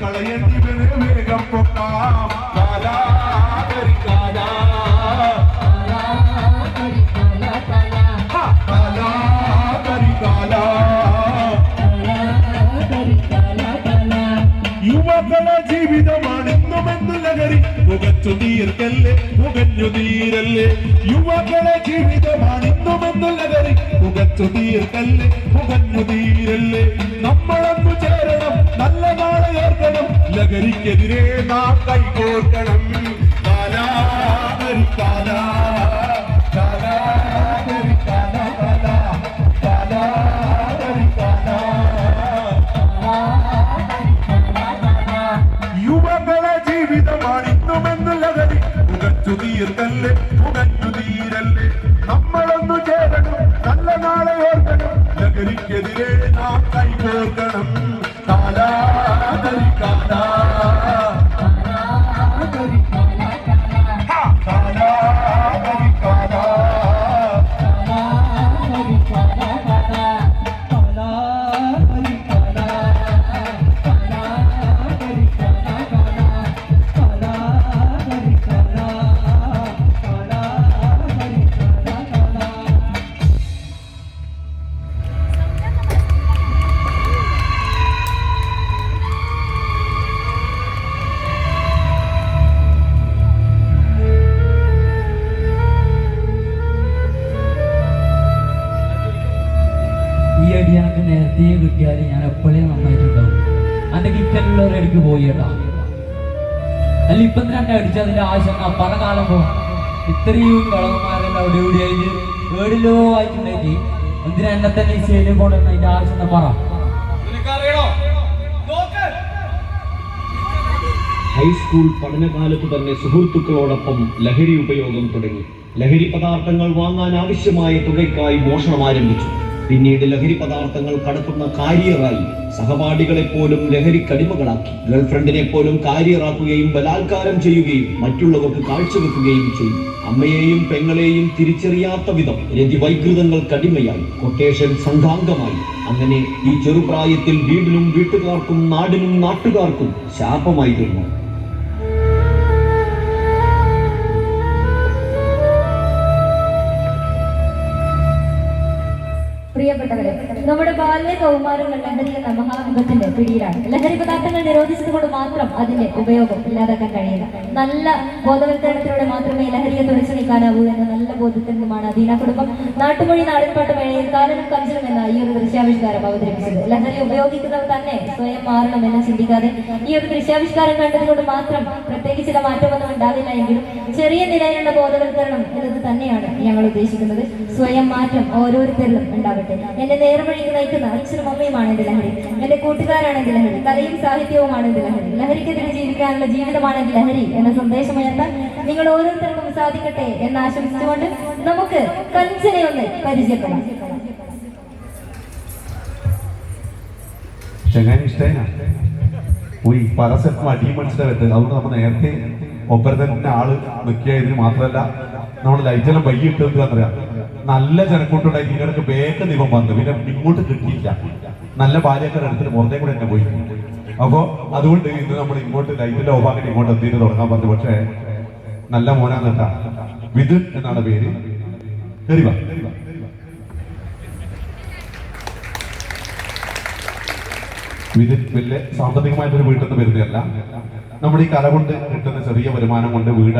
களையன் வேகம் பொட்டாம் ராதா യുവക്കളെ ജീവിതമാണ് ഇന്നുമെന്ന് ലഹരി. പുകച്ചു തീർക്കല്ലേ പുകഞ്ഞു തീരല്ലേ യുവാക്കളെ ജീവിതമാണ് ഇന്നുമെന്ന് ലഹരി. പുകച്ചു തീർക്കല്ലേ പുകഞ്ഞു തീരല്ലേ നമ്മളൊന്നു ചേരണം നല്ല നാളെ ഏർക്കണം. ലഹരിക്കെതിരെ നാം കൈകോർക്കണം. കാലാ കാലാ തീർക്കല്ലേ പുകഞ്ഞു തീരല്ലേ? നമ്മളൊന്നു ചേരണം നല്ല നാളെ ഓർക്കണം. ലഹരിക്കെതിരെ നാം കൈകോർക്കണം. നേരത്തെ കിട്ടിയാൽ ഞാൻ എപ്പോഴേ നന്നായിട്ടുണ്ടാവും? അന്റെ കിക്കലുള്ളവരെടുക്ക് പോയി കേട്ടാ. അല്ല ഇപ്പം തന്നെ അടിച്ചതിന്റെ ആവശ്യം. പല കാലം പോ ഇത്രയും കളവന്മാരെല്ലാം അവിടെ ഇവിടെ ആയിട്ട് ഏടിലോ ആയിട്ടുണ്ടായിട്ട്? എന്തിനാ എന്നെ തന്നെ ഈ സ്റ്റേഡിയം കൊണ്ടുവന്ന അതിന്റെ ആവശ്യം പറ. ഹൈസ്കൂൾ പഠനകാലത്ത് തന്നെ സുഹൃത്തുക്കളോടൊപ്പം ലഹരി ഉപയോഗം തുടങ്ങി. ലഹരി പദാർത്ഥങ്ങൾ വാങ്ങാൻ ആവശ്യമായ തുകയ്ക്കായി മോഷണം ആരംഭിച്ചു. പിന്നീട് ലഹരി പദാർത്ഥങ്ങൾ കടത്തുന്ന കാരിയറായി സഹപാഠികളെ പോലും ലഹരിക്കടിമകളാക്കി ഗേൾഫ്രണ്ടിനെ പോലും കാരിയറാക്കുകയും ബലാത്കാരം ചെയ്യുകയും മറ്റുള്ളവർക്ക് കാഴ്ചവെക്കുകയും ചെയ്തു. അമ്മയെയും പെങ്ങളെയും തിരിച്ചറിയാത്ത വിധം രതിവൈകൃതങ്ങൾക്കടിമയായി കൊട്ടേഷൻ സംഘാംഗമായി. അങ്ങനെ ഈ ചെറുപ്രായത്തിൽ വീടിനും വീട്ടുകാർക്കും നാടിനും നാട്ടുകാർക്കും ശാപമായി തീർന്നു. നമ്മുടെ ബാല്യ കൗമാരങ്ങൾ ലഹരി എന്ന പിടിയിലാണ്. ലഹരി പദാർത്ഥങ്ങൾ നിരോധിച്ചതുകൊണ്ട് മാത്രം അതിന്റെ ഉപയോഗം ഇല്ലാതാക്കാൻ കഴിയില്ല. നല്ല ബോധവൽക്കരണത്തിലൂടെ മാത്രമേ ലഹരിയെ തുടച്ചു നീക്കാനാവൂ എന്ന നല്ല ബോധ്യത്തിൽ നിന്നുമാണ് അധീന കുടുംബം. നാട്ടുമൊഴി നാടൻപാട്ട് മേളയിൽ കാലനും കഞ്ചലും എന്ന ഈ ഒരു ദൃശ്യാവിഷ്കാരം അവതരിപ്പിച്ചത്. ലഹരി ഉപയോഗിക്കുന്നവർ തന്നെ സ്വയം മാറണം എന്ന് ചിന്തിക്കാതെ ഈ ഒരു ദൃശ്യാവിഷ്കാരം കണ്ടതുകൊണ്ട് മാത്രം പ്രത്യേകിച്ച് ചില മാറ്റമൊന്നും ഉണ്ടാവില്ല എങ്കിലും ചെറിയ നിലയിലുള്ള ബോധവൽക്കരണം എന്നത് തന്നെയാണ് ഞങ്ങൾ ഉദ്ദേശിക്കുന്നത്. സ്വയം മാറ്റം ഓരോരുത്തരിലും ഉണ്ടാവട്ടെ. എന്റെ നേർവഴിക്ക് നയിക്കുന്ന അച്ഛനും അമ്മയുമാണ് ലഹരി. എന്റെ കൂട്ടുകാരാണ് എന്റെ ലഹരി. കലയും സാഹിത്യവുമാണ് ലഹരി. ലഹരിക്കെതിരെ ജീവിക്കാനുള്ള ജീവിതമാണ് ലഹരി എന്ന സന്ദേശമുയർത്താൻ നിങ്ങൾ ഓരോരുത്തർക്കും സാധിക്കട്ടെ എന്ന് ആശംസിച്ചുകൊണ്ട് നമുക്ക് കഞ്ചനെ ഒന്ന് പരിചയപ്പെടാം. ചങ്ങാൻ സ്ഥലത്തും അടി മനസ്സിലാവരുത് അതുകൊണ്ട് നമ്മൾ നേരത്തെ ഒപ്പരത്തെ ആൾ നിൽക്കിയതിന് മാത്രമല്ല നമ്മൾ ലൈറ്റെല്ലാം വൈകിട്ട് എന്താ എന്നറിയാം നല്ല ജനക്കൂട്ടുണ്ടായി ഇതിനിടക്ക് വേഗം ദൈവം വന്നു. പിന്നെ ഇങ്ങോട്ട് കിട്ടിയില്ല. നല്ല ബാല്യക്കാർ എടുത്തിട്ട് പുറത്തേ കൂടെ തന്നെ പോയി. അപ്പോ അതുകൊണ്ട് ഇന്ന് നമ്മൾ ഇങ്ങോട്ട് ലൈറ്റിന്റെ ഓഫാക്കിട്ട് ഇങ്ങോട്ട് എത്തിയിട്ട് തുടങ്ങാൻ പറഞ്ഞു. പക്ഷേ നല്ല മോനാന്ന് കേട്ടാ. വിത് എന്നാണ് പേര്. കയറി വാ. വലിയ സാമ്പത്തികമായിട്ടൊരു വീട്ടിൽ നിന്ന് വരുന്നതല്ല. നമ്മുടെ ഈ കല കൊണ്ട് കിട്ടുന്ന ചെറിയ വരുമാനം കൊണ്ട് വീട്